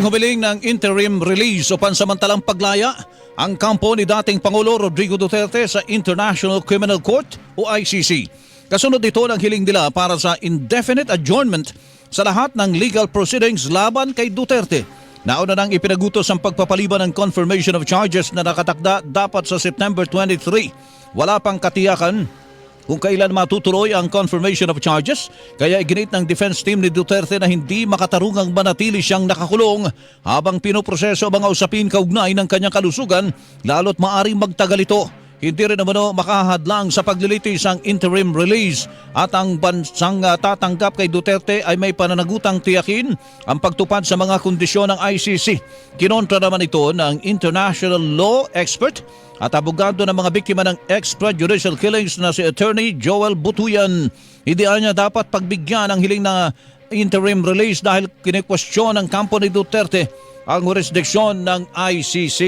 Muling humiling ng interim release o pansamantalang paglaya ang kampo ni dating Pangulo Rodrigo Duterte sa International Criminal Court o ICC. Kasunod ito ng hiling nila para sa indefinite adjournment sa lahat ng legal proceedings laban kay Duterte. Nauna nang ipinagutos ang pagpapaliban ng confirmation of charges na nakatakda dapat sa September 23. Wala pang katiyakan kung kailan matutuloy ang confirmation of charges, kaya iginit ng defense team ni Duterte na hindi makatarungang manatili siyang nakakulong habang pinoproseso ang mga usapin kaugnay ng kanyang kalusugan lalo't maaring magtagal ito. Hindi rin naman makahadlang sa paglilitis ang interim release at ang bansang ah, tatanggap kay Duterte ay may pananagutang tiyakin ang pagtupad sa mga kondisyon ng ICC. Kinontra naman ito ng international law expert at abogado ng mga biktima ng extrajudicial killings na si Attorney Joel Butuyan. Hindi niya dapat pagbigyan ang hiling na interim release dahil kinikwestiyon ng kampo ni Duterte ang jurisdiksyon ng ICC.